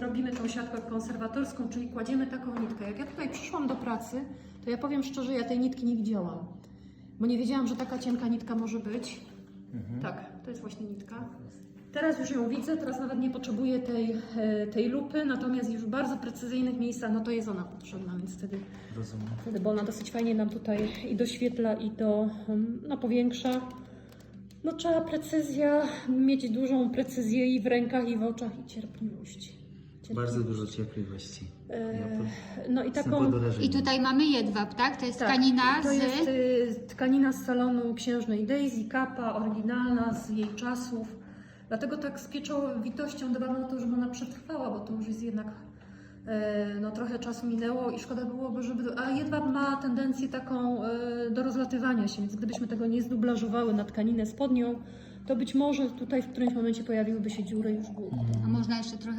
robimy tą siatkę konserwatorską, czyli kładziemy taką nitkę. Jak ja tutaj przyszłam do pracy, to ja powiem szczerze, ja tej nitki nie widziałam. Bo nie wiedziałam, że taka cienka nitka może być. Tak, to jest właśnie nitka. Teraz już ją widzę, teraz nawet nie potrzebuję tej, e, tej lupy, natomiast już w bardzo precyzyjnych miejscach, no to jest ona potrzebna, więc wtedy, Rozumiem. wtedy bo ona dosyć fajnie nam tutaj i doświetla, i do, um, no powiększa. No trzeba precyzja, mieć dużą precyzję i w rękach, i w oczach, i cierpliwość. Bardzo dużo cierpliwości. E, No i taką... I tutaj mamy jedwab, tak? To jest Tak, tkanina to z... jest y, tkanina z salonu księżnej Daisy, kapa oryginalna z jej czasów. Dlatego tak z pieczołowitością dbam o to, żeby ona przetrwała, bo to już jest jednak e, no, trochę czasu minęło i szkoda byłoby, żeby... A jedwab ma tendencję taką e, do rozlatywania się, więc gdybyśmy tego nie zdublażowały na tkaninę spodnią, to być może tutaj w którymś momencie pojawiłyby się dziury już były. A można jeszcze trochę